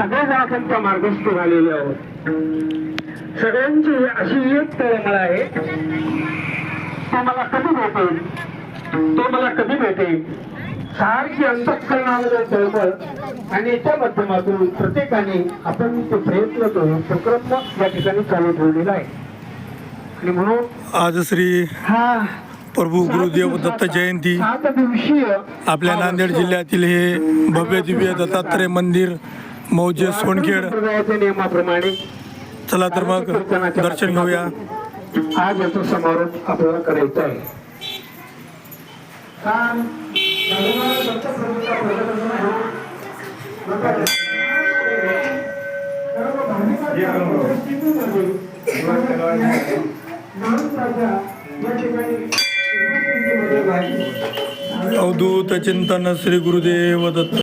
सगळेच आपण त्या मार्गस्थ झालेले आहोत. सगळ्यांची अशी एक तळमळ आहे तो मला कधी भेटेल? तो मला कधी भेटेल? सारखी अंतःकरणामध्ये तळमळ आणि याच्या माध्यमातून प्रत्येकाने आपण ते प्रयत्न करून उपक्रम या ठिकाणी चालू ठेवलेला आहे. आणि म्हणून आज श्री हा प्रभू गुरुदेव दत्त जयंती. आपल्या नांदेड जिल्ह्यातील हे भव्य दिव्य दत्तात्रय मंदिर मौजे सोनखेड. नियमाप्रमाणे चला तर मग दर्शन घेऊया. आज याचा समारोप आपल्याला करायचा आहे. अवधूत चिंतन श्री गुरुदेव दत्त